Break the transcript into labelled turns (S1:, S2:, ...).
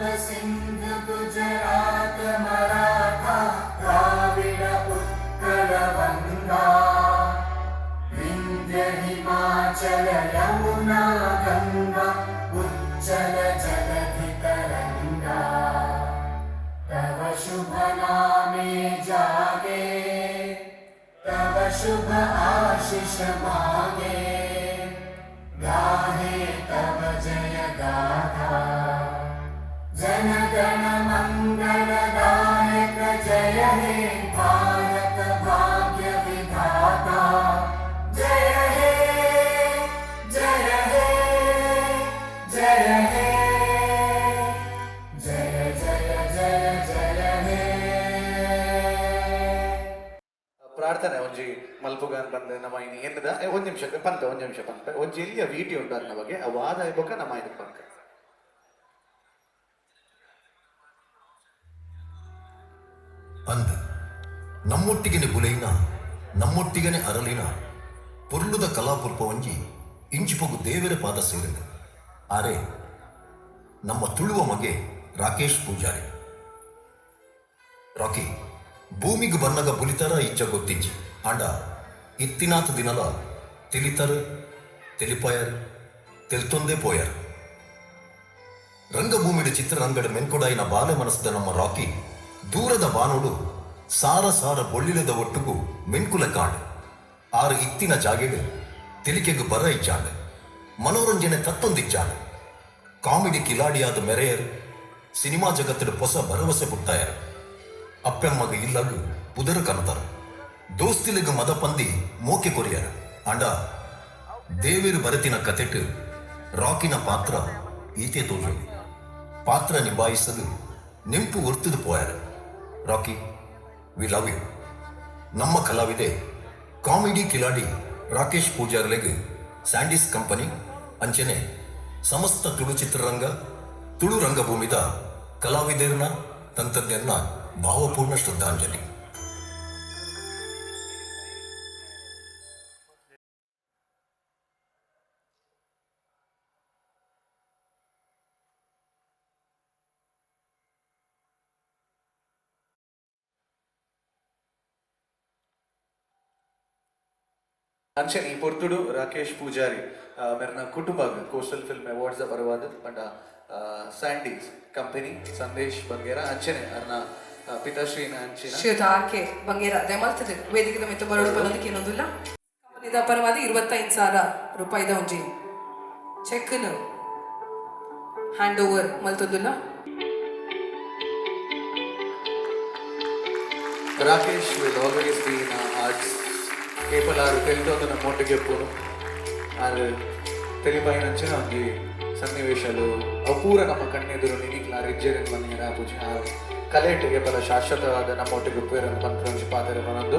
S1: सिंह गुजरात मराठा द्राविड जात मराठाविन्द्र हिमाचल यमुना गङ्गा उच्चल जगति करङ्गा तव शुभ नामे जागे तव शुभ आशिष मागे।
S2: ಪ್ರಾರ್ಥನೆ ಒಂಜಿ ಮಲ್ಪುಗಾನ್ ಬಂದ, ನಮ್ಮ ಇನ್ನು ಏನದ? ಒಂದು ಒಂದ್ ನಿಮಿಷ, ಪಂತ, ಒಂದು ನಿಮಿಷ, ಪಂತ. ಒಂಜಿ ಎಲ್ಲಿಯ ವೀಟಿ ಉಂಟು ಅನ್ನ ಬಗ್ಗೆ ಆ ವಾದ ಇಬ್ಬಕ ನಮ್ಮ ಇದು ಪಂಕ.
S3: ಅಂದ, ನಮ್ಮೊಟ್ಟಿಗೆನೆ ಬುಲೈನ, ನಮ್ಮೊಟ್ಟಿಗೆನೆ ಅರಲಿನ, ಪೊರ್ಲುದ ಕಲಾಪುರ್ಪ ಒಂಜಿ ಇಂಚಿಪೊಗು ದೇವರ ಪಾದ ಸೇರಿದ. ಆರೆ, ನಮ್ಮ ತುಳುವ ಮಗೆ ರಾಕೇಶ್ ಪೂಜಾರಿ. ರಾಕಿ ಭೂಮಿಗೆ ಬನ್ನಗ ಬುಲಿತರ ಇಚ್ಚ ಗೊತ್ತಿಜ್ಜಿ. ಆಂಡ ಇತ್ತಿನಾತ ದಿನಲ ತಿಳಿತರ, ತಿಳಿಪಾಯರ್ ತೆಲ್ತೊಂದೇ ಪೋಯರ್. ರಂಗಭೂಮಿಡ ಚಿತ್ರರಂಗಡ ಮೆನ್ಕೊಡಾಯಿನ ಬಾಲೆ ಮನಸ್ಸದ ನಮ್ಮ ರಾಕಿ, ದೂರದ ಬಾನೋಡು ಸಾರ ಸಾರ ಬೊಳ್ಳಿಲದ ಒಟ್ಟುಗೂ ಮೆನ್ಕುಲ ಕಾಂಡ್. ಆರು ಇತ್ತಿನ ಜಾಗೆಡು ತಿಳಿಕೆಗೆ ಬರ ಇಚ್ಚಾಂಡ. ಮನೋರಂಜನೆ ತತ್ತೊಂದಿಚ್ಚಾಂಡ. ಕಾಮಿಡಿ ಕಿಲಾಡಿಯಾದ ಮೆರೆಯರು, ಸಿನಿಮಾ ಜಗತ್ತಿನ ಹೊಸ ಭರವಸೆ ಬಿಟ್ಟಾಯರು ಅಪ್ಪೆಮ್ಮಗ ಇಲ್ಲಗು ಪುದರ ಕನತರು ದೋಸ್ತಿಲಿಗ ಮದ ಪಂದಿ ಮೋಕೆ ಕೊರಿಯರ. ಅಂಡ, ದೇವೇರು ಬರತಿನ ಕತೆಟ್ ರಾಕಿನ ಪಾತ್ರ ಈತೆ ತೋರು ಪಾತ್ರ ನಿಭಾಯಿಸಲು ನಿಂಪು ಒರ್ತದು ಪೋಯರು. Rocky, we love you. ನಮ್ಮ ಕಲಾವಿದೆ, ಕಾಮಿಡಿ ಕಿಲಾಡಿ ರಾಕೇಶ್ ಪೂಜಾರ್ಲೆಗ್ ಸ್ಯಾಂಡಿಸ್ ಕಂಪನಿ, ಅಂಚನೆ, ಸಮಸ್ತ ತುಳು ಚಿತ್ರರಂಗ, ತುಳು ರಂಗಭೂಮಿದ ಕಲಾವಿದರನ್ನ ತಂತ್ರಜ್ಞರನ್ನ ಭಾವಪೂರ್ಣ ಶ್ರದ್ಧಾಂಜಲಿ
S2: ಅಂಚನೆ ಈ ಪೊರ್ತುಡು ರಾಕೇಶ್ ಪೂಜಾರಿ ಆ, ಮೇರ್ನ ಕುಟುಂಬ ಕೋಸ್ಟಲ್ ಫಿಲ್ಮ್ ಅವಾರ್ಡ್ಸ್ ಬರವಾದ ಪಂಡ ಸ್ಯಾಂಡೀಸ್ ಕಂಪನಿ ಸಂದೇಶ್ ಬಂಗೇರ ಅಂಚನೆ ಅರ್ನ ಆ, ಪಿತಾಶ್ರೀನ ಹಂಚಿನ
S4: ಶ್ರೀಯುತ ಬಂಗೇರ. ದಯಮಾಡ್ತದೆ ವೇದಿಕೆದ ಮೆತ್ತ ಬರೋದು ಬರೋದಕ್ಕೆ ಏನೊಂದಿಲ್ಲ ಕಂಪನಿದ ಪರವಾಗಿ ಇರುವತ್ತೈದು ಸಾವಿರ ರೂಪಾಯಿದ ಒಂಜಿ. ಚೆಕ್ನು hand over ಮಲ್ತದಿಲ್ಲ.
S2: Rakesh will always be in hearts people ಆರು ತೆಲಿತೋದನ್ನ ಮೋಟಿಗೆ ಪೂರು ಆರು ಸನ್ನಿವೇಶಲು ಅಪೂರ ನಮ್ಮ ಕಣ್ಣೆದುರು ನಿನಿಕ್ಲ ರಿಜ್ಜೆರಿನ ಮನೆಯ ರಾಪುಜಿ ಕಲೆಟಿಗೆ ಬರ ಶಾಶ್ವತವಾದ ನಮ್ಮೊಟ್ಟಿಗೆ ಉಪೇರನ್ನು ಮಂತ್ರ ಬನೊಂದು